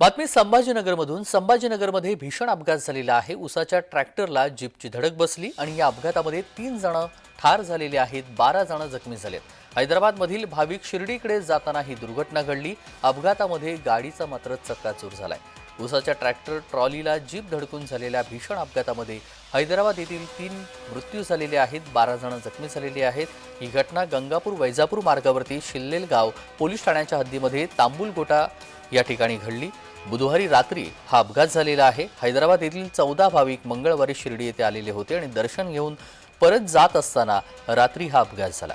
बातमी संभाजीनगरमधून. संभाजीनगरमध्ये भीषण अपघात झालेला आहे. उसाच्या ट्रॅक्टरला जीपची धडक बसली आणि या अपघातामध्ये तीन जण ठार झालेले आहेत. बारा जण जखमी झालेत. हैदराबादमधील भाविक शिर्डीकडे जाताना ही दुर्घटना घडली. अपघातामध्ये गाडीचा मात्र चक्काचूर झालाय. उसाच्या ट्रॅक्टर ट्रॉलीला जीप धडकून झालेल्या भीषण अपघातामध्ये हैदराबाद येथील तीन मृत्यू झालेले आहेत. बारा जण जखमी झालेले आहेत. ही घटना गंगापूर वैजापूर मार्गावरती शिल्लेल गाव पोलीस ठाण्याच्या हद्दीमध्ये तांबुल गोटा या ठिकाणी घडली. बुधवारी रात्री हा अपघात झालेला आहे. हैदराबाद येथील चौदा भाविक मंगळवारी शिर्डी येथे आलेले होते आणि दर्शन घेऊन परत जात असताना रात्री हा अपघात झाला.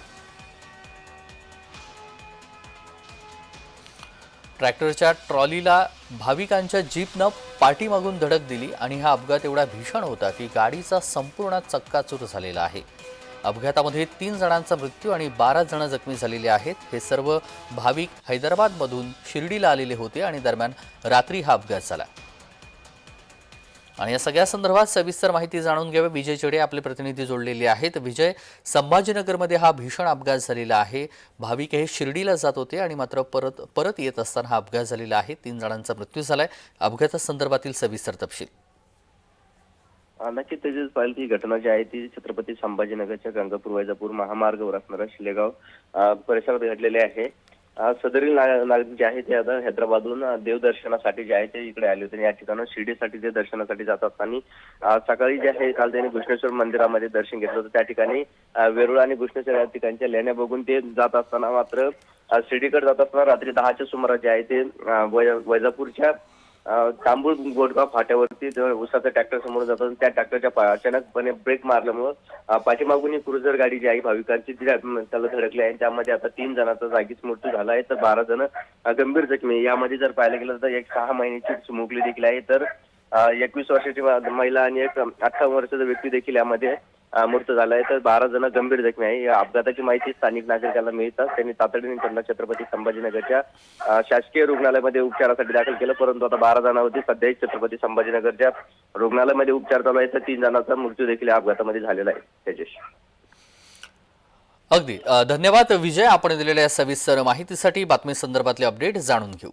ट्रॅक्टरच्या ट्रॉलीला भाविकांच्या जीपनं पाठीमागून धडक दिली आणि हा अपघात एवढा भीषण होता की गाडीचा संपूर्ण चक्काचूर झालेला आहे. अपघातामध्ये तीन जणांचा मृत्यू आणि बारा जण जखमी झालेले आहेत. हे सर्व भाविक हैदराबादमधून शिर्डीला आलेले होते आणि दरम्यान रात्री हा अपघात झाला. आणि या सगळ्या संदर्भात सविस्तर माहिती जाणून घ्यावी. विजय चेडे आपले प्रतिनिधी जोडलेले आहेत. विजय संभाजीनगरमध्ये हा भीषण अपघात झालेला आहे. भाविक हे शिर्डीला जात होते आणि मात्र परत परत येत असताना हा अपघात झालेला आहे. तीन जणांचा मृत्यू झालाय. अपघातासंदर्भातील सविस्तर तपशील. नक्कीच तेजस पाहिलं ती घटना जी आहे ती छत्रपती संभाजीनगरच्या गंगापूर वैजापूर महामार्गावर असणारा शिलेगाव परिसरात घडलेले आहे. सदरील नागरिक जे आहे ते आता हैदराबादहून देवदर्शनासाठी जे आहे ते इकडे आले होते या ठिकाणी शिर्डीसाठी ते दर्शनासाठी जात असताना सकाळी जे आहे काल त्यांनी घृष्णेश्वर मंदिरामध्ये दर्शन घेतलं होतं. त्या ठिकाणी वेरुळ वेरूळ आणि घृष्णेश्वर या ठिकाणच्या लेण्या बघून ते जात असताना मात्र शिर्डीकडे जात असताना रात्री दहाच्या सुमारास जे आहे ते वै- वैजापूरच्या तांबूळ गोडगाव फाट्यावरती उसाचा ट्रॅक्टर समोर जातो त्या ट्रॅक्टरच्या अचानकपणे ब्रेक मारल्यामुळं पाठीमागून ही क्रुझर गाडी जी आहे भाविकांची ती त्याला धडकली आहे. त्यामध्ये आता तीन जणांचा जागीच मृत्यू झाला आहे. तर बारा जण गंभीर जखमी आहे. यामध्ये जर पाहायला गेलं तर एक सहा महिन्याची चिमुकली देखील आहे. तर एकवीस वर्षाची महिला आणि एक अठ्ठावन्न वर्षाचा व्यक्ती देखील यामध्ये मृत मृत्यू झाला आहे तर बारा जण गंभीर जखमी आहे. या अपघाताची माहिती स्थानिक नागरिकांना मिळतात त्यांनी तातडीने त्यांना छत्रपती संभाजीनगरच्या शासकीय रुग्णालयामध्ये उपचारासाठी दाखल केलं. परंतु आता बारा जणांवरती सध्या छत्रपती संभाजीनगरच्या रुग्णालयामध्ये उपचार चालू आहे. तर तीन जणांचा मृत्यू देखील या अपघातामध्ये झालेला आहे त्याच्याशी अगदी. धन्यवाद विजय. आपण दिलेल्या सविस्तर माहितीसाठी बातमी संदर्भातले अपडेट जाणून घेऊ.